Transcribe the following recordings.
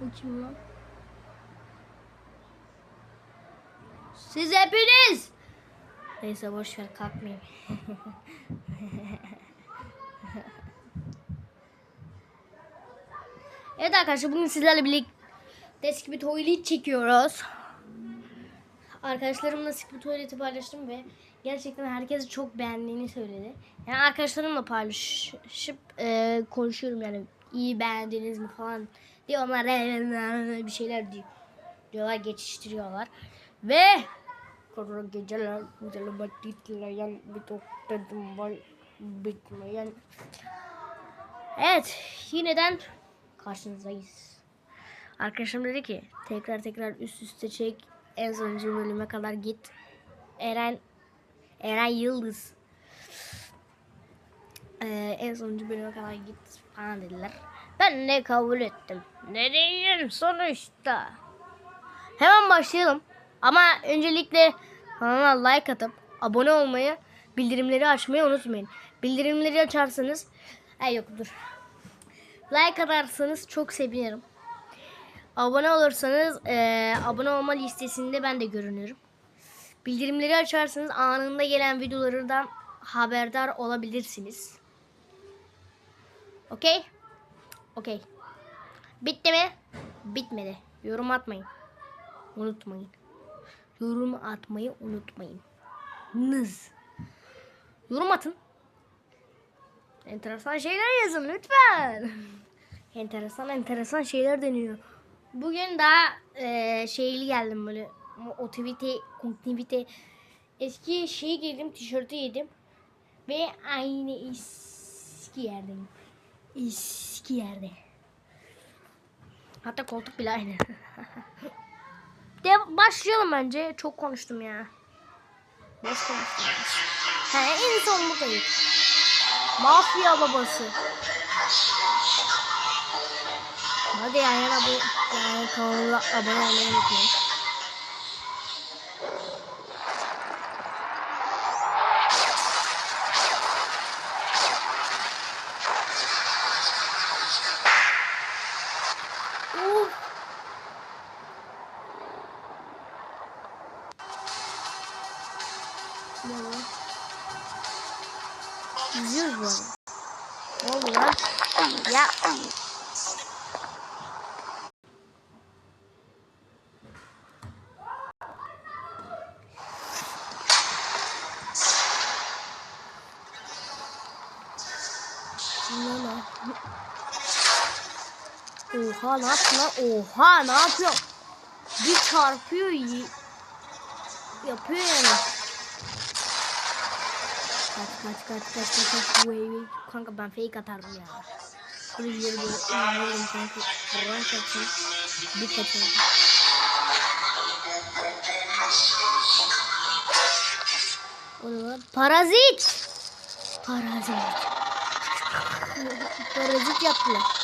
Bu kim lan? Siz hepiniz. Neyse boş ver kalkmayayım. evet arkadaşlar bugün sizlerle birlikte eski bir tuvalet çekiyoruz. Arkadaşlarımla eski bir tuvaleti paylaştım ve gerçekten herkes çok beğendiğini söyledi. Yani arkadaşlarımla paylaşıp e, konuşuyorum yani iyi beğendiniz mi falan diye onlar bir şeyler diyor. Diyorlar geçiştiriyorlar. Ve Kara geceler güzel vakitleyen bir topladım var bitmeyen. Evet yineden karşınızdayız. Arkadaşım dedi ki tekrar tekrar üst üste çek en sonuncu bölüme kadar git. Eren Eren Yıldız ee, en sonuncu bölüme kadar git falan dediler. Ben de kabul ettim. Ne diyeyim sonuçta. Hemen başlayalım. Ama öncelikle kanala like atıp abone olmayı, bildirimleri açmayı unutmayın. Bildirimleri açarsanız, ay yok dur. Like atarsanız çok sevinirim. Abone olursanız eee, abone olma listesinde ben de görünürüm. Bildirimleri açarsanız anında gelen videolardan haberdar olabilirsiniz. Okey? Okey. Bitti mi? Bitmedi. Yorum atmayın. Unutmayın. Yorum atmayı unutmayın. Nız. Yorum atın. Enteresan şeyler yazın lütfen. enteresan enteresan şeyler deniyor. Bugün daha e, şeyli geldim böyle motivite, kontivite. Eski şeyi giydim, tişörtü giydim. Ve aynı eski yerdeyim. Eski yerde. Hatta koltuk bile aynı. De başlayalım bence. Çok konuştum ya. Boş konuştum. He en son buradayız. Mafya babası. Hadi yani bu yani kanala abone olmayı unutmayın. Ya. Oha ne yaptı lan? Oha ne yapıyor? Bir çarpıyor. Yapıyor yani. Kaç kaç kaç kaç kaç kaç wait kanka ben fake atardım ya. Yeri böyle inanıyorum kanka. Kur'an çarpsın. Bir kaçırdım. O ne lan? Parazit. Parazit. Parazit yaptılar.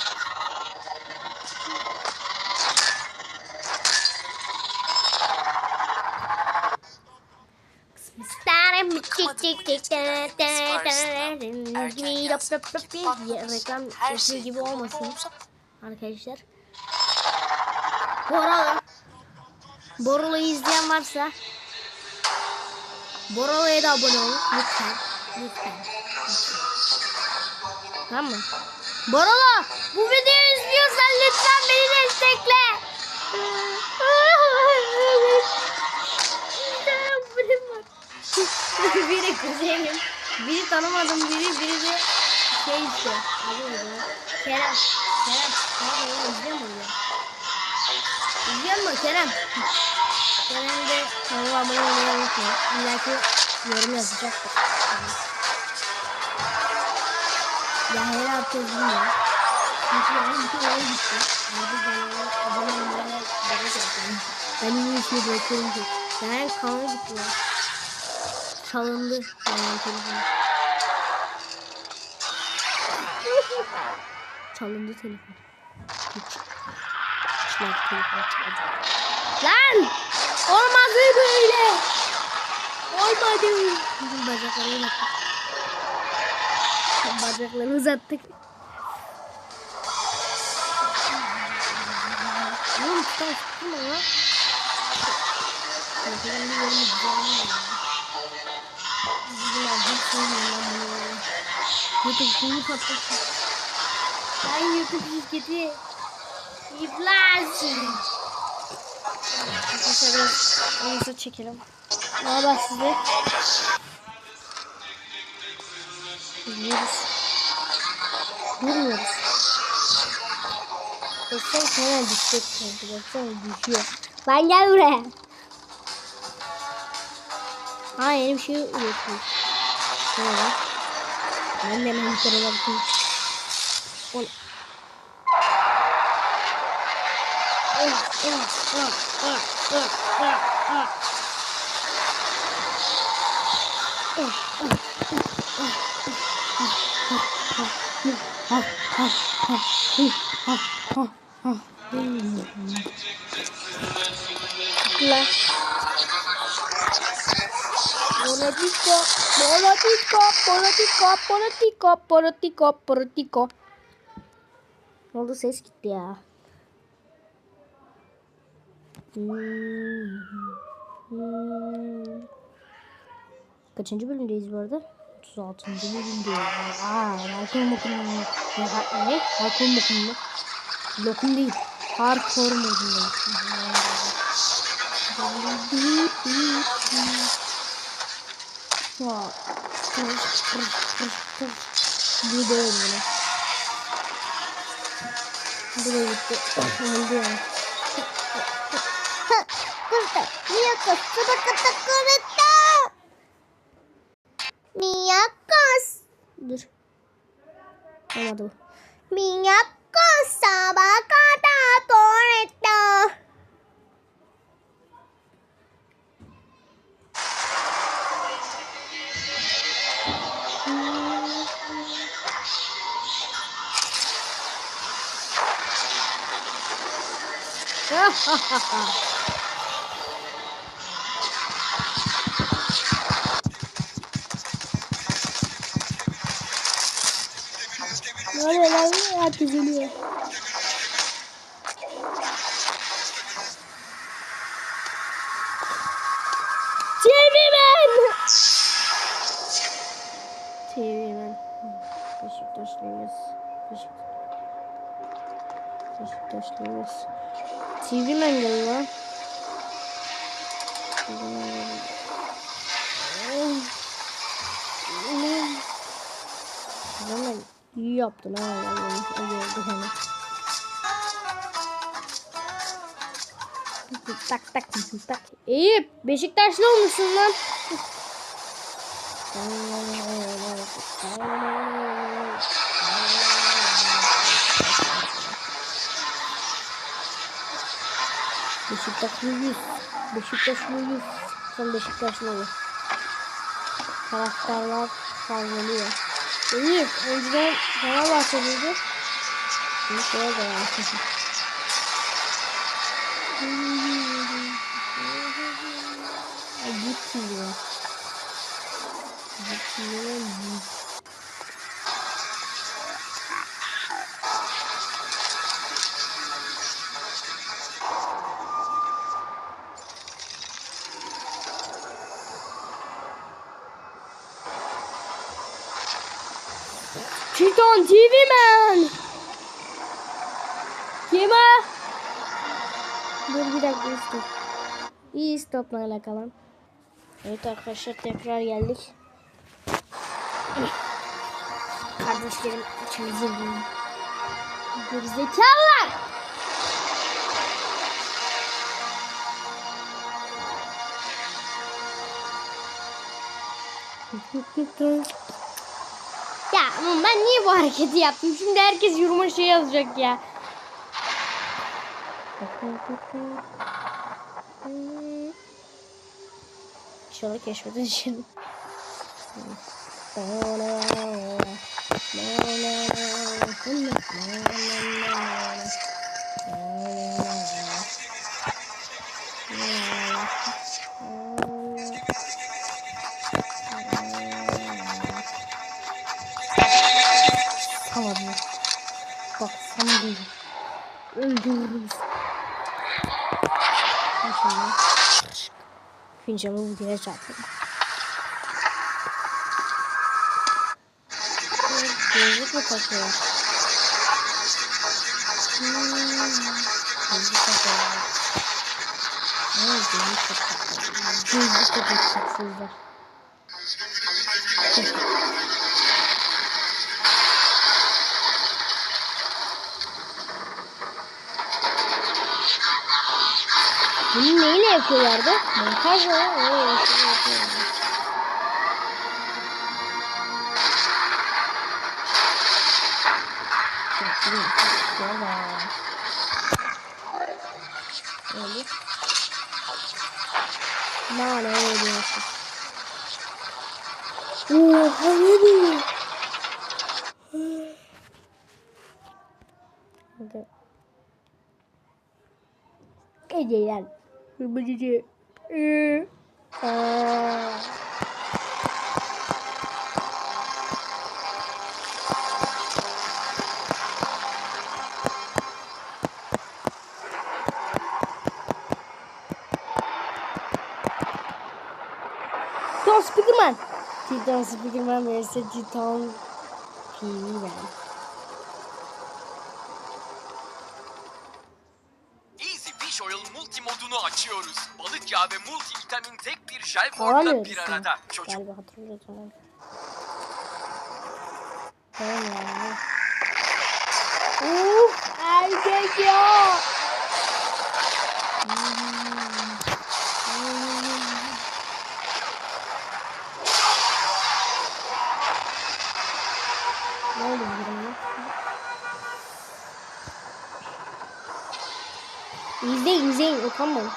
Reklam yapıyor gibi olmasın arkadaşlar. Bu arada Borolo'yu izleyen varsa Borolo'ya da abone olun lütfen. Lütfen. Tamam mı? Borolo bu videoyu izliyorsan lütfen beni destekle. biri kuzenim, biri tanımadım biri, biri de şey işte. Adı neydi? Kerem. Kerem. Kerem oğlum izliyor mu? İzliyor mu Kerem? Kerem de kanala abone olmayı unutmayın. İlla ki yorum yazacaktır. Ya her hafta bilmiyorum. Çünkü yani bütün yere gitti. Artık ben ona abone olmaya gerek yok. Ben iyi bir şey bırakıyorum ki. Ben kanala gitti lan çalındı çalındı telefon. Hiç. Hiçler telefon çalacak. Lan! Olmadı böyle. Olmadı. Bizim bacakları uzattık. Bacakları uzattık. Oğlum tutan sıkma lan. Bakalım bir güzel YouTube YouTube şirketi. İflas. Arkadaşlar biraz anıza çekelim. Ne haber size? Bilmiyoruz. Bilmiyoruz. Baksana sana düşecek. Baksana düşüyor. Ben gel buraya. Ha yeni bir şey unuttum. Tamam. Ben de hemen yukarıda bakayım. Ol. Left. Politiko, politiko, politiko, politiko, politiko, politiko. Ne oldu ses gitti ya. Kaçıncı bölümdeyiz bu arada? 36. bölümde. Aa, Halkon Bakın mı? Ne? Halkon Bakın mı? Lokum değil. Hardcore modundayız. Bir de. Bu da gitti. Öldü yani. Miyakos. Dur. Olmadı bu. Miyakos Böyle lan herkes geliyor. Çevirmen. Çevirmen. Beşiktaşlıyız. Beşiktaşlıyız. Beşiktaşlıyız. TV'm engel lan. Lan yaptı lan Allah'ım. Öyle oldu hani. Tak tak tak. Eyüp Beşiktaşlı olmuşsun lan. Allah Beşiktaşlıyız. Beşiktaşlıyız. Sen Beşiktaşlı. Taraftarlar kazanıyor. İyi. Önceden Fenerbahçeliydi. Şimdi şeye gelmişim. Gitmiyor. Gitmiyor. Gitmiyor. Keaton TV Man. Kime? Dur bir dakika stop. İyi stopla alakalı. Evet arkadaşlar tekrar geldik. Kardeşlerim içimize girdi. Gerizekalılar. Ya ama ben niye bu hareketi yaptım? Şimdi herkes yoruma şey yazacak ya. İnşallah keşfedin şimdi. Tamam. gidiyoruz. İnşallah. Fincanı bugüne çarptım. Gözlük mü takıyor? Gözlük takıyor. Ne oldu? Gözlük takıyor. Gözlük takıyor. Neyle yapıyorlardı? Öyle. Çok iyi, çok güzel. Öyle. Nane veriyorsun. Oha ne diyor? Hadi. Geceler. Irmã DJ. E... Ah. Nossa, Big Man! Que dança, Spiderman Man, essa de tão... Que. Açıyoruz. Balık yağı ve multi vitamin tek bir jel formda bir arada. Çocuk Galiba hatırlıyorum. Tamam. Ya. Uf erkek ya. Ne oldu bu durumda? İzleyin izleyin utanmayın.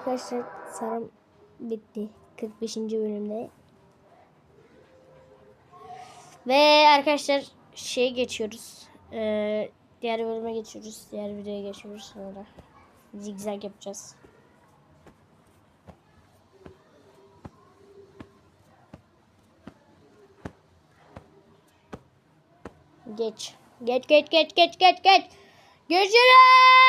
Arkadaşlar sarım bitti. 45. bölümde. Ve arkadaşlar şey geçiyoruz. Ee, diğer bölüme geçiyoruz. Diğer videoya geçiyoruz sonra. Zigzag yapacağız. Geç. Geç geç geç geç geç geç. Görüşürüz.